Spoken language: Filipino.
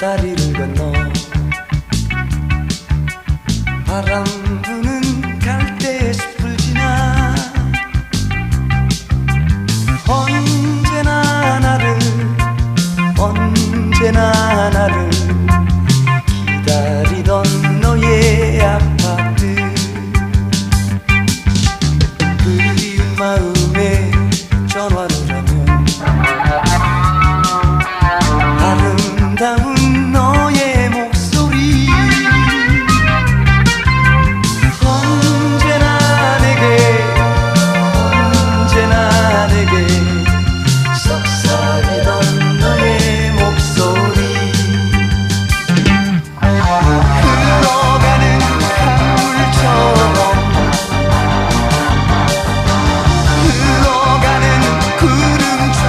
다리를 건너 바람